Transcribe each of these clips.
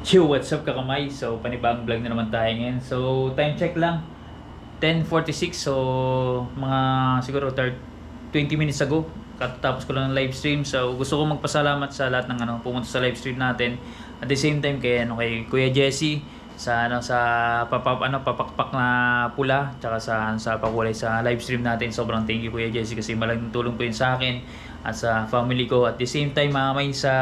Yo, what's up kakamay? So, panibagong vlog na naman tayo ngayon. So, time check lang. 10.46. So, mga siguro 30, 20 minutes ago. Katapos ko lang ng live stream. So, gusto ko magpasalamat sa lahat ng ano, pumunta sa live stream natin. At the same time kay, ano, kay Kuya Jesse sa ano sa papap ano papakpak na pula tsaka sa sa pakulay sa live stream natin sobrang thank you Kuya Jesse kasi malaking tulong po yun sa akin at sa family ko at the same time mga may sa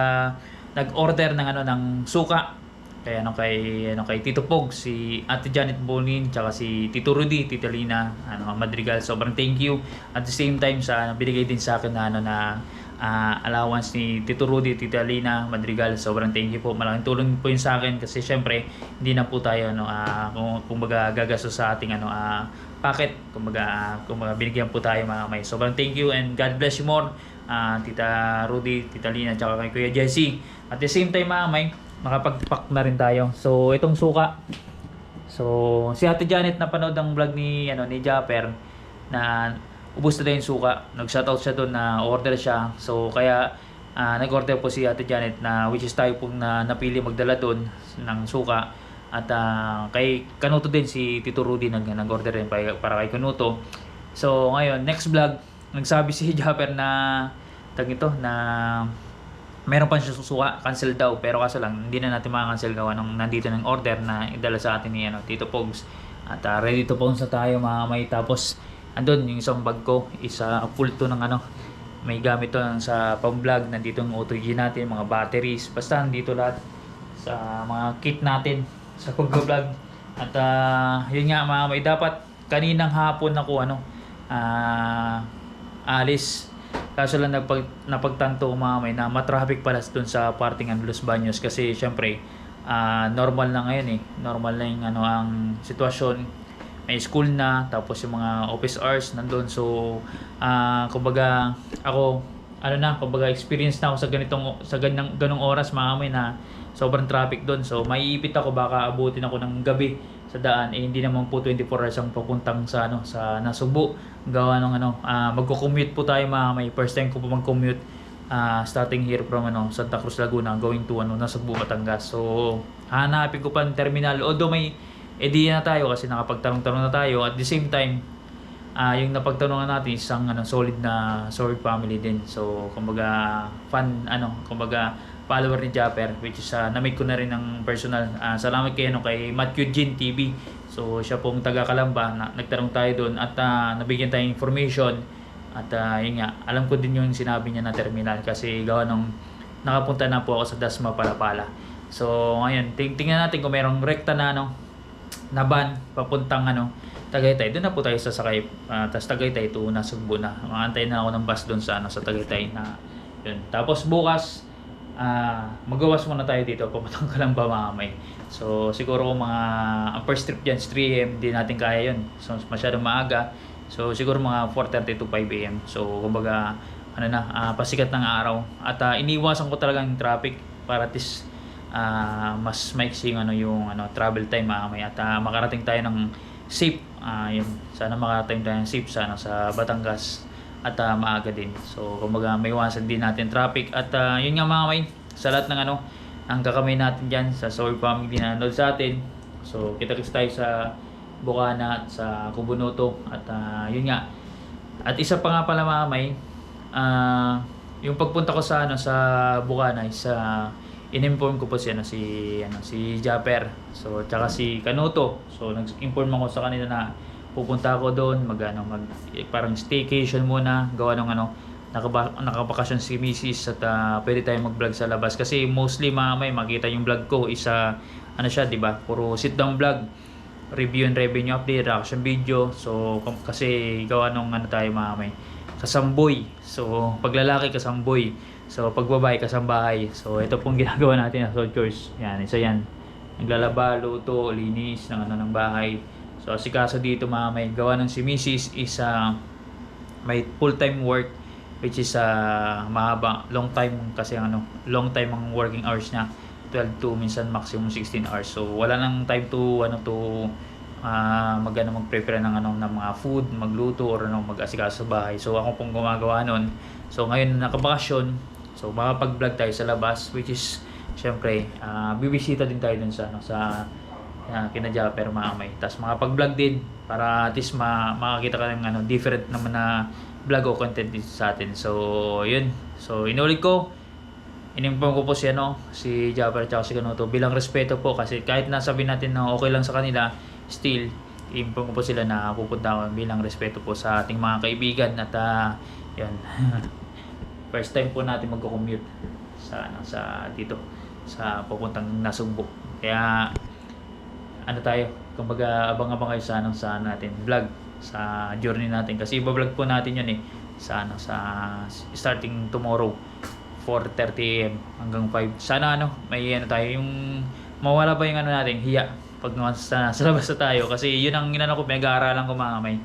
nag-order ng ano ng suka kaya ano kay ano kay Tito Pog, si Ate Janet Bonin, tsaka si Tito Rudy, Tita Lina, ano Madrigal. Sobrang thank you. At the same time sa ano, binigay din sa akin na ano na ah, allowance ni Tito Rudy, Tita Lina, Madrigal. Sobrang thank you po. Malaking tulong po yun sa akin kasi syempre hindi na po tayo ano ah, kung kumbaga gagastos sa ating ano ah, packet. Kumbaga ah, kumbaga binigyan po tayo mga may. Sobrang thank you and God bless you more. ah, Tita Rudy, Tita Lina, tsaka kay Kuya Jesse. At the same time mga may, makapag-pack na rin tayo. So, itong suka. So, si Ate Janet napanood ang vlog ni ano ni Japper na ubos na yung suka. Nag-shoutout siya doon na order siya. So, kaya ah, nag-order po si Ate Janet na which is tayo pong na, napili magdala doon ng suka. At ah, kay Kanuto din si Tito Rudy nag, nag-order rin para, para kay Kanuto. So, ngayon, next vlog, nagsabi si Japper na tag ito na meron pa siya susuka, cancel daw. Pero kaso lang, hindi na natin makakancel gawa nung nandito ng order na idala sa atin ni ano, Tito Pogs. At ah, ready to pounce na tayo mga may. Tapos, andun yung isang bag ko, isa full to ng ano, may gamit to sa pang-vlog. Nandito yung auto natin, mga batteries. Basta nandito lahat sa mga kit natin sa pag-vlog. At ah, yun nga mga may, dapat kaninang hapon ako ano, ah, alis Kaso lang nagpag, napagtanto ko mga may na matraffic pala doon sa parting ang Los Baños kasi syempre ah, normal na ngayon eh. Normal na yung ano ang sitwasyon. May school na tapos yung mga office hours nandoon. So ah kumbaga ako ano na, kumbaga experience na ako sa ganitong sa ganang ganong oras mga na sobrang traffic doon. So maiipit ako baka abutin ako ng gabi sa daan eh hindi naman po 24 hours ang papuntang sa ano sa Nasubo. Gawa ng ano ah, magko-commute po tayo mga may first time ko po mag-commute ah, starting here from ano Santa Cruz Laguna going to ano Nasubo Batangas. So hanapin ko pa ang terminal. Although may idea na tayo kasi nakapagtanong-tanong na tayo at the same time ah yung napagtanungan natin isang ano solid na solid family din. So kumbaga fan ano kumbaga follower ni Japper which is uh, na-meet ko na rin ng personal Ah, salamat kay ano kay Matthew Jin TV so siya pong taga Kalamba na, nagtanong tayo doon at ah, nabigyan tayo information at ah, yun nga alam ko din yung sinabi niya na terminal kasi gawa nung nakapunta na po ako sa Dasma Palapala so ngayon ting tingnan natin kung merong rekta na ano na van papuntang ano Tagaytay. Doon na po tayo sasakay. Uh, Tapos Tagaytay to Nasugbo na. Maantay na ako ng bus doon sa ano sa Tagaytay na yun. Tapos bukas ah magawas muna tayo dito papuntang Kalamba mamay. So siguro mga ang first trip diyan 3 AM di natin kaya yun. So masyadong maaga. So siguro mga 4:30 to 5 AM. So kumbaga ano na ah, pasikat ng araw at ah, iniwasan ko talaga yung traffic para least ah, mas maiksi yung ano yung ano travel time mamay at ah, makarating tayo ng safe ah yun sana makarating tayo ng safe sana sa Batangas at ah, maaga din. So kumbaga may iwasan din natin traffic. At ah, yun nga mga may sa lahat ng ano ang kakamay natin dyan sa Soul Family na nanood sa atin. So kita kits tayo sa Bukana at sa Kubunuto at ah, yun nga. At isa pa nga pala mga may ah, yung pagpunta ko sa ano sa Bukana is ah, in-inform ko po si ano si ano si Japper. So tsaka si Kanuto. So nag-inform ako sa kanila na pupunta ako doon mag ano mag eh, parang staycation muna gawa ng ano nakaba, nakabakasyon si Mrs. at ah, pwede tayong mag-vlog sa labas. Kasi mostly mga may makita yung vlog ko isa ano siya 'di ba? Puro sit down vlog. Review and revenue update reaction video. So kasi gawa nung ano tayo mga may kasamboy. So paglalaki kasamboy. So pagbabay kasambahay. So ito pong ginagawa natin na soul chores. Yan isa yan. Naglalaba luto linis ng ano ng bahay so si kaso dito mga may gawa ng si Mrs. is ah, may full time work which is uh, mahaba. Long time kasi ano long time ang working hours niya. 12 to minsan maximum 16 hours. So wala nang time to ano to ah mag ano mag-prepare ng ano ng mga food magluto or ano mag-asikaso sa bahay. So ako pong gumagawa nun. So ngayon nakabakasyon. So makapag-vlog tayo sa labas which is syempre, ah, bibisita din tayo dun sa, ano, sa uh, kina Japper mga kamay. Tapos makapag-vlog din para at least ma makakita ka ng ano, different naman na vlog o content dito sa atin. So, yun. So, inulit ko, inimpong ko po si ano, si Japper at si Kanuto bilang respeto po kasi kahit nasabi natin na okay lang sa kanila, still inimpong ko po sila na pupunta ako bilang respeto po sa ating mga kaibigan at ah, yun. First time po natin magko-commute sa ano, sa dito sa pupuntang Nasugbo. Kaya ano tayo, kumbaga abang-abang kayo sa ano natin vlog sa journey natin kasi iba-vlog po natin yun eh sa ano sa starting tomorrow 4:30 AM hanggang 5. Sana ano, may ano tayo yung mawala ba yung ano natin, hiya pag once na sa labas na tayo kasi yun ang inano ko pinag-aaralan ko mga kamay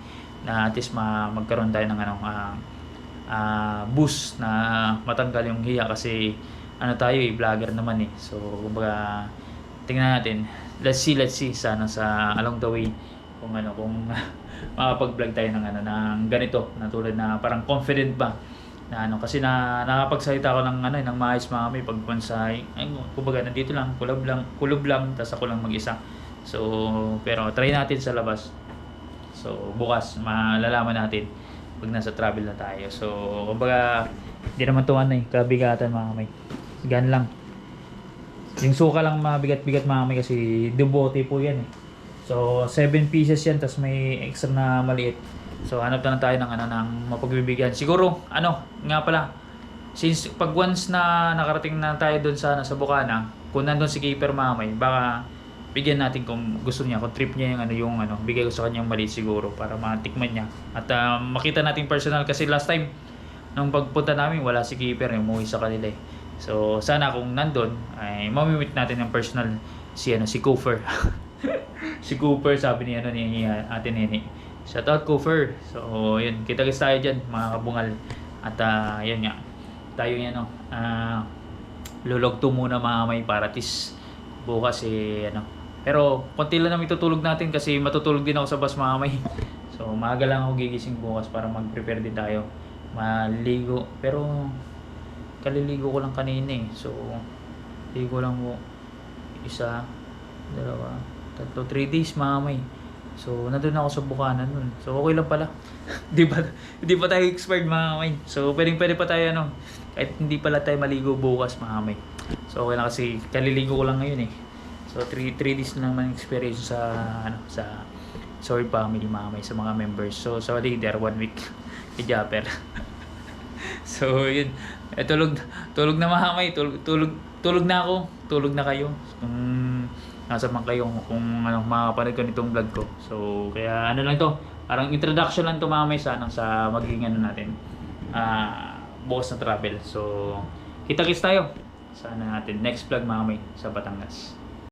na at least ma magkaroon tayo ng ano ah ah, boost na matanggal yung hiya kasi ano tayo eh, vlogger naman eh. So, kumbaga, tingnan natin. Let's see, let's see sana sa along the way kung ano, kung makapag-vlog tayo ng ano, ng ganito, na tulad na parang confident ba na ano kasi na nakapagsalita ako ng ano ng maayos mga kami pag pansay ay kumbaga nandito lang kulob lang kulob lang tapos ako lang mag-isa. So pero try natin sa labas. So bukas malalaman natin pag nasa travel na tayo. So kumbaga hindi naman to ano eh kabigatan mga kamay. Gan lang yung suka lang mabigat-bigat kamay kasi dubote po yan eh. So 7 pieces yan tapos may extra na maliit. So hanap na lang tayo ng ano ng mapagbibigyan. Siguro ano nga pala since pag once na nakarating na tayo doon sa nasa Bukana kung nandun si Keeper Mamay baka bigyan natin kung gusto niya kung trip niya yung ano yung ano bigay ko sa kanya yung maliit siguro para matikman niya. At ah, makita natin personal kasi last time nung pagpunta namin wala si Keeper yung umuwi sa kanila eh so sana kung nandun ay mamimit natin ng personal si ano si Cooper. Si Cooper sabi ni ano ni uh, Ate Nene. Shout out Cooper. So yun kita kita tayo dyan mga kabungal. At ah, yun nga tayo yan no. Ah lulogto muna mga may para least bukas eh ano. Pero konti lang naman itutulog natin kasi matutulog din ako sa bus mga may. So maaga lang ako gigising bukas para mag-prepare din tayo. Maligo. Pero kaliligo ko lang kanina eh. So ligo lang po isa dalawa tatlo 3 days mga may so nandun ako sa Bukana nun. So okay lang pala. Di ba di pa tayo expired mga may so pwedeng pwede pa tayo ano kahit hindi pala tayo maligo bukas mga may so okay lang kasi kaliligo ko lang ngayon eh. So 3 3 days na naman experience sa ano sa sorry family mga may sa mga members. So sorry there one week. Kay Japper so yun. Eh, tulog tulog na mga may tulog, tulog tulog na ako. Tulog na kayo. Kung nasa man kayo kung ano makakapanood ko nitong vlog ko. So kaya ano lang to. Parang introduction lang to mga may sa ano, sa magiging ano natin. Ah bukas na travel. So kita kits tayo. Sa ano natin. Next vlog mga may sa Batangas